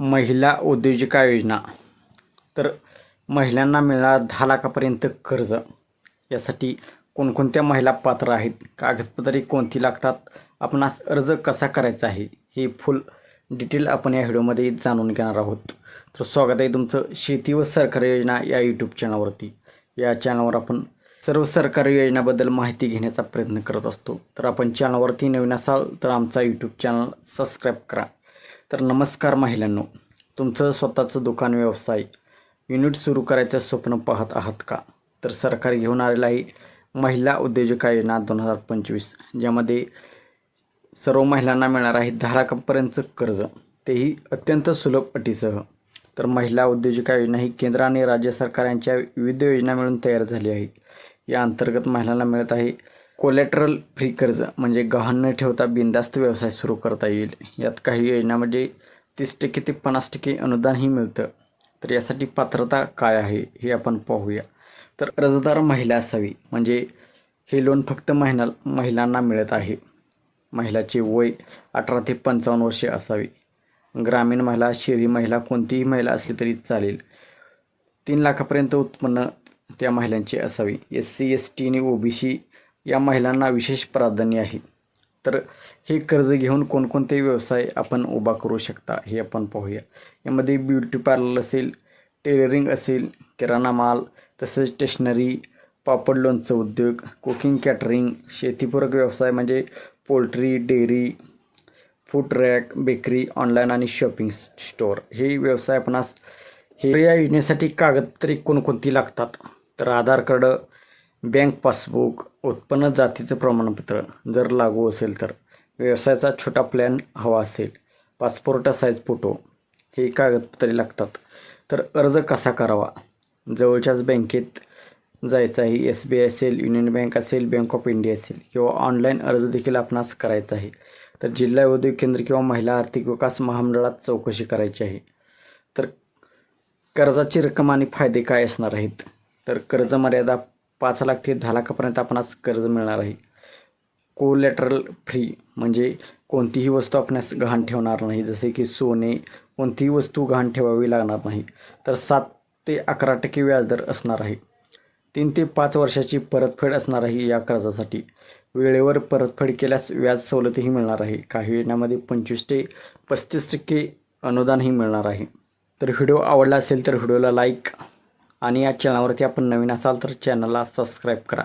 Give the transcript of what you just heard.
महिला उद्योजिका योजना. तर महिलांना मिळणार दहा लाखापर्यंत कर्ज. यासाठी कोणकोणत्या महिला पात्र आहेत? कागदपत्रे कोणती लागतात? आपणास अर्ज कसा करायचा आहे? हे फुल डिटेल आपण या व्हिडिओमध्ये जाणून घेणार आहोत. तर स्वागत आहे तुमचं शेती व सरकारी योजना या यूट्यूब चॅनलवरती या चॅनलवर आपण सर्व सरकारी योजनाबद्दल माहिती घेण्याचा प्रयत्न करत असतो. तर आपण चॅनलवरती नवीन असाल तर आमचा यूट्यूब चॅनल सबस्क्राईब करा. तर नमस्कार महिलांनो तुमचं स्वतःचं दुकान व्यवसाय युनिट सुरू करायचं स्वप्न पाहत आहात का? तर सरकार घेऊन आलेलं आहे महिला उद्योजका योजना दोन हजार पंचवीस ज्यामध्ये सर्व महिलांना मिळणार आहे दहा लाखापर्यंतचं कर्ज. तेही अत्यंत सुलभ अटीसह. तर महिला उद्योजिका योजना ही केंद्र आणि राज्य सरकार यांच्या विविध योजना मिळून तयार झाली आहे. या अंतर्गत महिलांना मिळत आहे कोलॅटरल फ्री कर्ज म्हणजे गहाण न ठेवता बिनदास्त व्यवसाय सुरू करता येईल. यात काही योजनामध्ये म्हणजे तीस टक्के ते पन्नास टक्के अनुदानही मिळतं. तर यासाठी पात्रता काय आहे हे आपण पाहूया. तर अर्जदार महिला असावी म्हणजे हे लोन फक्त महिला महिलांना मिळत आहे. महिलाचे वय अठरा ते पंचावन्न वर्षे असावे. ग्रामीण महिला शहरी महिला कोणतीही महिला असली तरी चालेल. तीन लाखापर्यंत उत्पन्न त्या महिलांचे असावे. एस सी एस टी आणि ओ बी सी या महिलांना विशेष प्राधान्य आहे. तर हे कर्ज घेऊन कोणकोणते व्यवसाय आपण उभा करू शकता हे आपण पाहूया. यामध्ये ब्युटी पार्लर असेल टेलरिंग असेल किराणा माल तसेच स्टेशनरी पापड लोणचं उद्योग कुकिंग कॅटरिंग शेतीपूरक व्यवसाय म्हणजे poultry dairy food rack bakery online आणि शॉपिंग स्टोअर. हे व्यवसाय आपणास हे या योजनेसाठी कागदपत्रे कोणकोणती लागतात? तर आधार कार्ड बँक पासबुक उत्पन्न जातीचं प्रमाणपत्र जर लागू असेल तर व्यवसायाचा छोटा प्लॅन हवा असेल. पासपोर्ट साईज फोटो हे कागदपत्रे लागतात. तर अर्ज कसा करावा? जवळच्याच बँकेत जायचं आहे एस बी आय असेल युनियन बँक असेल बँक ऑफ इंडिया असेल किंवा ऑनलाईन अर्ज देखील आपणास करायचा आहे. तर जिल्हा उद्योग केंद्र किंवा महिला आर्थिक विकास महामंडळात चौकशी करायची आहे. तर कर्जाची रक्कम आणि फायदे काय असणार आहेत? तर कर्ज मर्यादा पाच लाख ते दहा लाखापर्यंत आपणास कर्ज मिळणार आहे. कोलॅटरल फ्री म्हणजे कोणतीही वस्तू आपणास गहाण ठेवणार नाही. जसे की सोने कोणतीही वस्तू गहाण ठेवावी लागणार नाही. तर सात ते अकरा टक्के व्याजदर असणार आहे. तीन ते पाच वर्षाची परतफेड असणार आहे या कर्जासाठी. वेळेवर परतफेड केल्यास व्याज सवलतही मिळणार आहे. काही योजनामध्ये पंचवीस ते पस्तीस टक्के अनुदानही मिळणार आहे. तर व्हिडिओ आवडला असेल तर व्हिडिओला लाईक आणि या चॅनलवरती आपण नवीन असाल तर चॅनलला सबस्क्राईब करा.